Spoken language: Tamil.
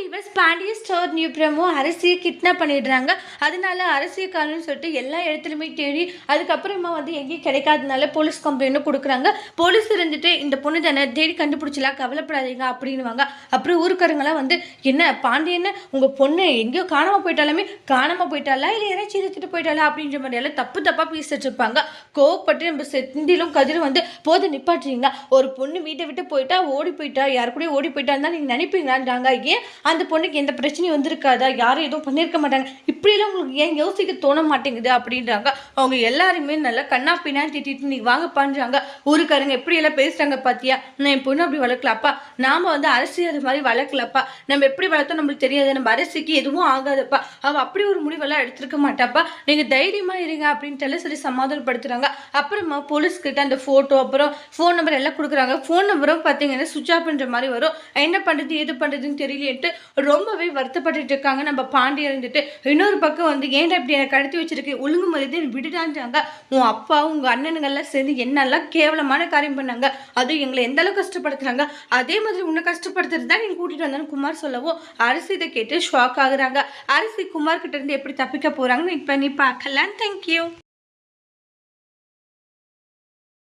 விவஸ் பாண்டிய ஸ்டோர் நியூ பிரமோ அரசியை கிட்னாப் பண்ணிடுறாங்க. அதனால அரசியை காரணம்னு சொல்லிட்டு எல்லா இடத்துலையுமே தேடி அதுக்கப்புறமா வந்து எங்கேயும் கிடைக்காதனால போலீஸ் கம்ப்ளைண்ட்டும் கொடுக்குறாங்க. போலீஸ் இருந்துட்டு இந்த பொண்ணு தானே தேடி கண்டுபிடிச்சலாம் கவலைப்படாதீங்க அப்படின்னுவாங்க. அப்புறம் ஊருக்காரங்களாம் வந்து என்ன பாண்டியன்னு உங்கள் பொண்ணு எங்கேயோ காணாமல் போயிட்டாலுமே காணாமல் போயிட்டாலா இல்லை யாராச்சும் எடுத்துட்டு போயிட்டாலா அப்படின்ற மாதிரி எல்லாம் தப்பு தப்பாக பேசிட்டு இருப்பாங்க. கோவப்பட்டு நம்ம செந்திலும் கதிரும் வந்து போது நிப்பாட்டுறீங்க. ஒரு பொண்ணு வீட்டை விட்டு போயிட்டா ஓடி போயிட்டா யாரு கூடயும் ஓடி போயிட்டான்னு தான் நீங்கள் நினைப்பீங்களான்றாங்க. ஏன் அந்த பொண்ணுக்கு எந்த பிரச்சனையும் வந்திருக்காதா? யாரும் எதுவும் பண்ணியிருக்க மாட்டாங்க. இப்படியெல்லாம் உங்களுக்கு ஏன் யோசிக்க தோண மாட்டேங்குது அப்படின்றாங்க. அவங்க எல்லாருமே நல்லா கண்ணா பின்னா திட்டிட்டு நீ வாங்க பண்ணுறாங்க ஊருக்காரங்க எப்படியெல்லாம் பேசுகிறாங்க பார்த்தியா நான் என் பொண்ணு அப்படி வளர்க்கலப்பா. நாம் வந்து அரசு அது மாதிரி வளர்க்கலப்பா. நம்ம எப்படி வளர்த்தோம் நம்மளுக்கு தெரியாது. நம்ம அரசுக்கு எதுவும் ஆகாதப்பா. அவள் அப்படி ஒரு முடிவெல்லாம் எடுத்திருக்க மாட்டாப்பா. நீங்கள் தைரியமாக இருங்க அப்படின்ட்டு சரி சமாதானப்படுத்துகிறாங்க அப்புறமா போலீஸ்கிட்ட அந்த ஃபோட்டோ அப்புறம் ஃபோன் நம்பர் எல்லாம் கொடுக்குறாங்க. ஃபோன் நம்பரும் பார்த்தீங்கன்னா சுவிச் ஆஃப் பண்ணுற மாதிரி வரும். என்ன பண்ணுறது எது பண்ணுறதுன்னு தெரியலேன்ட்டு ரொம்பவே வருத்தப்பட்டுட்டு இருக்காங்க. நம்ம பாண்டியர் இருந்துட்டு இன்னொரு பக்கம் வந்து ஏன்டா இப்படி எனக்கு கடத்தி வச்சிருக்கு? ஒழுங்கு மரியாதை விடுடான்றாங்க உன் அப்பா உங்கள் அண்ணனுங்கள்லாம் சேர்ந்து என்னெல்லாம் கேவலமான காரியம் பண்ணாங்க அதுவும் எங்களை எந்த அளவுக்கு கஷ்டப்படுத்துறாங்க அதே மாதிரி உன்னை கஷ்டப்படுத்துறது தான் நீங்கள் கூட்டிட்டு வந்தான்னு குமார் சொல்லவும் அரசு இதை கேட்டு ஷாக் ஆகுறாங்க. அரசு குமார் கிட்ட இருந்து எப்படி தப்பிக்க போறாங்கன்னு வெயிட் நீ பார்க்கலாம். தேங்க்யூ